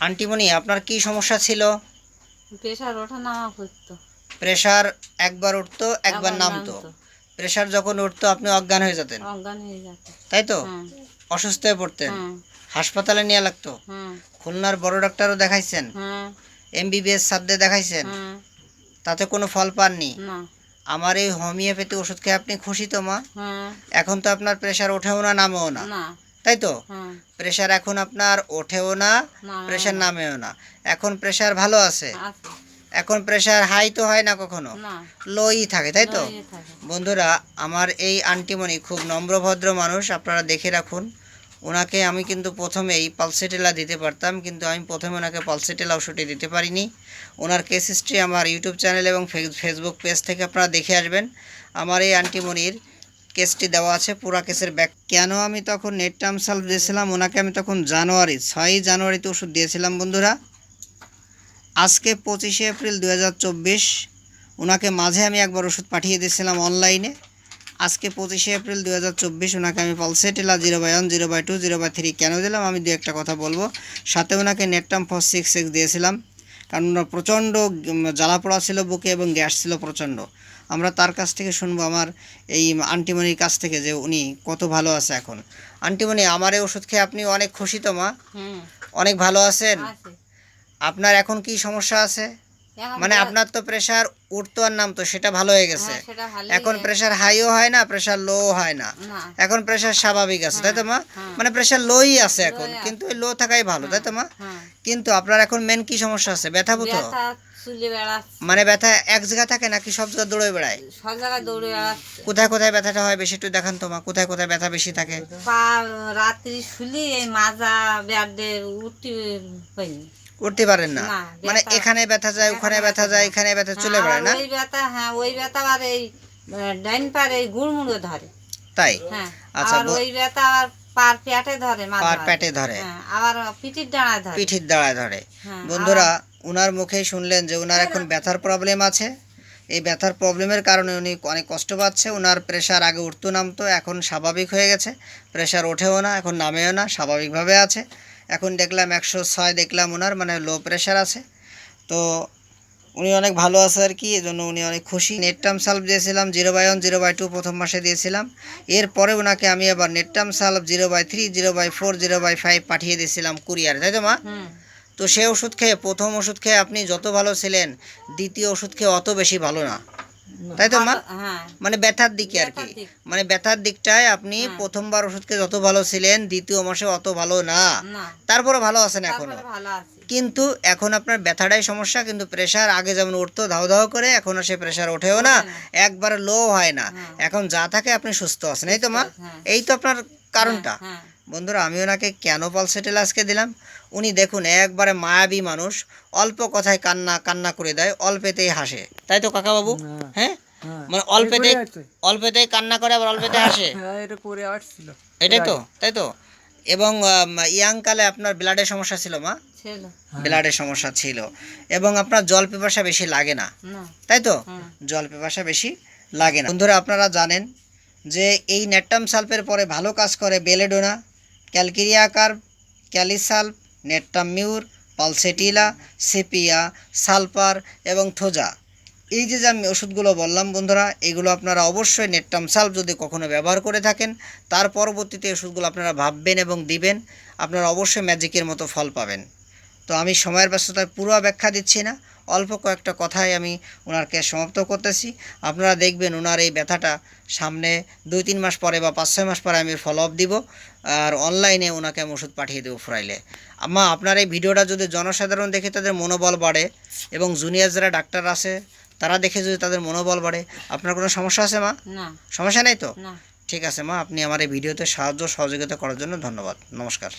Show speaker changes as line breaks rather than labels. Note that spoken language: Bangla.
আন্টিমণি আপনার কি সমস্যা ছিল?
প্রেশার ওঠা নামা করতো
প্রেশার একবার উঠতো একবার নামতো। প্রেশার যখন উঠতো আপনি অজ্ঞান হয়ে যেতেন।
অজ্ঞান হয়ে যেত
তাই তো?
হ্যাঁ।
অসুস্থ হয়ে পড়তেন।
হ্যাঁ।
হাসপাতালে নিয়ে লাগতো।
হ্যাঁ।
খুলনার বড় ডাক্তারও দেখাইছেন। এমবিবিএস সাধ্যে দেখাইছেন। তাতে কোনো ফল পাননি। আমার এই হোমিওপ্যাথি ওষুধ খেয়ে আপনি খুশি তো মা? এখন তো আপনার প্রেশার ওঠেও না নামেও না। তাই তো প্রেশার এখন আপনার ওঠেও না প্রেশার নামেও না। এখন প্রেশার ভালো আছে? এখন প্রেশার হাই তো হয় না কখনো? লোই থাকে তাই তো বন্ধুরা আমার এই আন্টিমণি খুব নম্রভদ্র মানুষ আপনারা দেখে রাখুন। ওনাকে আমি কিন্তু প্রথমেই পালসেটেলা দিতে পারতাম কিন্তু আমি প্রথমে ওনাকে পালসেটেলা ওষুধটি দিতে পারিনি। ওনার কেস হিস্ট্রি আমার ইউটিউব চ্যানেল এবং ফেসবুক পেজ থেকে আপনারা দেখে আসবেন। আমার এই আন্টিমণির কেসটি দেওয়া আছে পুরা কেসের ব্যাক। কেন আমি তখন নেট টার্ম সালভ দিয়েছিলাম? ওনাকে আমি তখন জানুয়ারি, ছয়ই জানুয়ারিতে ওষুধ দিয়েছিলাম, বন্ধুরা। আজকে পঁচিশে এপ্রিল দু হাজার চব্বিশ, ওনাকে মাঝে আমি একবার ওষুধ পাঠিয়ে দিয়েছিলাম অনলাইনে। আজকে পঁচিশে এপ্রিল দু হাজার চব্বিশ, ওনাকে আমি পালসেটেলা zero by one zero by two zero by three কেন দিলাম? আমি দু একটা কথা বলব। সাথে ওনাকে নেটটাম ফর সিক্স সিক্স দিয়েছিলাম। কারণ ওনার প্রচণ্ড জ্বালা পোড়া ছিল, বুকে এবং গ্যাস ছিল প্রচণ্ড। আমরা তার কাছ থেকে শুনব আমার এই আন্টিমণির কাছ থেকে যে উনি কত ভালো আছে এখন। আন্টিমণি আমার এই ওষুধ খেয়ে আপনি অনেক খুশি তো মা? অনেক ভালো আছেন? আপনার এখন কি সমস্যা আছে? মানে আপনার তো প্রেশার উঠতো আর নামতো সেটা ভালো হয়ে গেছে।
হ্যাঁ,
এখন
হয়।
প্রেশার হাইও হয় না প্রেশার লো হয় না। এখন প্রেশার স্বাভাবিক আছে তাই তো মা?
হ্যাঁ।
মানে প্রেশার লোই আছে এখন কিন্তু লো থাকাই ভালো তাই তো মা?
হ্যাঁ
কিন্তু আপনার এখন মেন কি সমস্যা আছে? ব্যথা
ব্যথা চুলে বেড়াচ্ছে।
মানে ব্যথা এক জায়গা থাকে নাকি সব জায়গায় দৌড়ে বেড়ায়?
সব জায়গায় দৌড়ে বেড়াচ্ছে।
কোথায় কোথায় ব্যথাটা হয় বেশি একটু দেখান তো মা কোথায় কোথায় ব্যথা বেশি থাকে?
পা রাত্রি শুলি এই মাজা ব্যাডে উঠতে
উঠতে পারেন না? মানে এখানে ব্যথা যায় ওখানে ব্যথা যায় এখানে ব্যথা চলে
হ্যাঁ,
বেড়ায় না?
ওই ব্যথা হ্যাঁ ওই ব্যথা আর এই ডাইন পার এই গুড়মুড়ে ধরে।
তাই?
হ্যাঁ
আচ্ছা,
ওই ব্যথা আবার পার পেটে ধরে
পার ধরে।
হ্যাঁ আবার পিঠির ডাঁড়ায় ধরে।
পিঠির দাঁড়ায় ধরে।
হ্যাঁ,
বন্ধুরা উনার মুখেই শুনলেন যে ওনার এখন ব্যথার প্রবলেম আছে। এই ব্যথার প্রবলেমের কারণে উনি অনেক কষ্ট পাচ্ছে। ওনার প্রেশার আগে উঠতো নামতো, এখন স্বাভাবিক হয়ে গেছে। প্রেশার ওঠেও না, এখন নামেও না, স্বাভাবিকভাবে আছে। এখন দেখলাম একশো ছয় দেখলাম ওনার মানে লো প্রেশার আছে। তো উনি অনেক ভালো আছে আর কি, এজন্য উনি অনেক খুশি। নেটটাম সালভ দিয়েছিলাম zero by one zero by two প্রথম মাসে দিয়েছিলাম। এরপরে ওনাকে আমি আবার নেটটাম solve zero by three zero by four zero by five পাঠিয়ে দিয়েছিলাম কুরিয়ার তাই তো মা? তো সে ওষুধ খেয়ে প্রথম ওষুধ খেয়ে আপনি যত ভালো ছিলেন দ্বিতীয় ওষুধ খেয়ে অত বেশি ভালো না। তাই তো মা?
হ্যাঁ।
মানে ব্যথার দিকে আর কি। মানে ব্যথার দিকটায় আপনি
হ্যাঁ।
প্রথমবার ওষুধ খেয়ে যত ভালো ছিলেন দ্বিতীয় মাসে অত ভালো না। তারপরে ভালো আছেন
এখনও।
কিন্তু এখন আপনার ব্যথাটাই সমস্যা কিন্তু প্রেশার আগে যেমন উঠতো ধাও ধাও করে এখন সে প্রেশার ওঠেও না। একবার লো হয় না।
হ্যাঁ।
এখন যা থাকে আপনি সুস্থ আছেন। এই তো মা। এই তো আপনার কারণটা। বন্ধুরা আমি ওনাকে কেন পালসেটেল আজকে দিলাম? উনি দেখুন একবারে মায়াবী মানুষ। অল্প কথায় কান্না কান্না করে দেয় অল্পেতেই হাসে। তাই তো কাকা বাবু হ্যাঁ? মানে অল্পেতে অল্পেতেই কান্না করে আবার অল্পেতে হাসে?
হ্যাঁ এটা করে আসছিল।
এটাই তো তাই তো? এবং ইয়াং কালে আপনার ব্লাডের সমস্যা ছিল মা?
ছিল।
ব্লাডের সমস্যা ছিল। এবং আপনার জল পিপাসা বেশি লাগে না।
না।
তাই তো? জল পিপাসা বেশি লাগে না। বন্ধুরা আপনারা জানেন যে এই নেটটাম সালফের পরে ভালো কাজ করে belladonna. Calcarea carb kali sulph natrum mur, pulsatilla, sepia sulphur এবং থোজা। এই যে যে আমি ওষুধগুলো বললাম বন্ধুরা, এগুলো আপনারা অবশ্যই নেটটাম সাল্প যদি কখনো ব্যবহার করে থাকেন, তার পরবর্তীতে ওষুধগুলো আপনারা ভাববেন এবং দিবেন, আপনারা অবশ্যই ম্যাজিকের মতো ফল পাবেন। তো আমি সময়ের ব্যস্ততায় পুরো ব্যাখ্যা দিচ্ছি না। অল্প কয়েকটা কথাই আমি ওনারকে সমাপ্ত করতেছি। আপনারা দেখবেন ওনার এই ব্যথাটা সামনে দুই তিন মাস পরে বা পাঁচ ছয় মাস পরে আমি ফলো আপ দিব আর অনলাইনে ওনাকে আমি ওষুধ পাঠিয়ে দেবো ফ্রাইলে আম্মা আপনার এই ভিডিওটা যদি জনসাধারণ দেখে তাদের মনোবল বাড়ে এবং জুনিয়র যারা ডাক্তার আছে তারা দেখে যদি তাদের মনোবল বাড়ে আপনার কোনো সমস্যা আছে মা?
না।
সমস্যা নেই তো? ঠিক আছে মা আপনি আমার এই ভিডিওতে সাহায্য সহযোগিতা করার জন্য ধন্যবাদ। নমস্কার।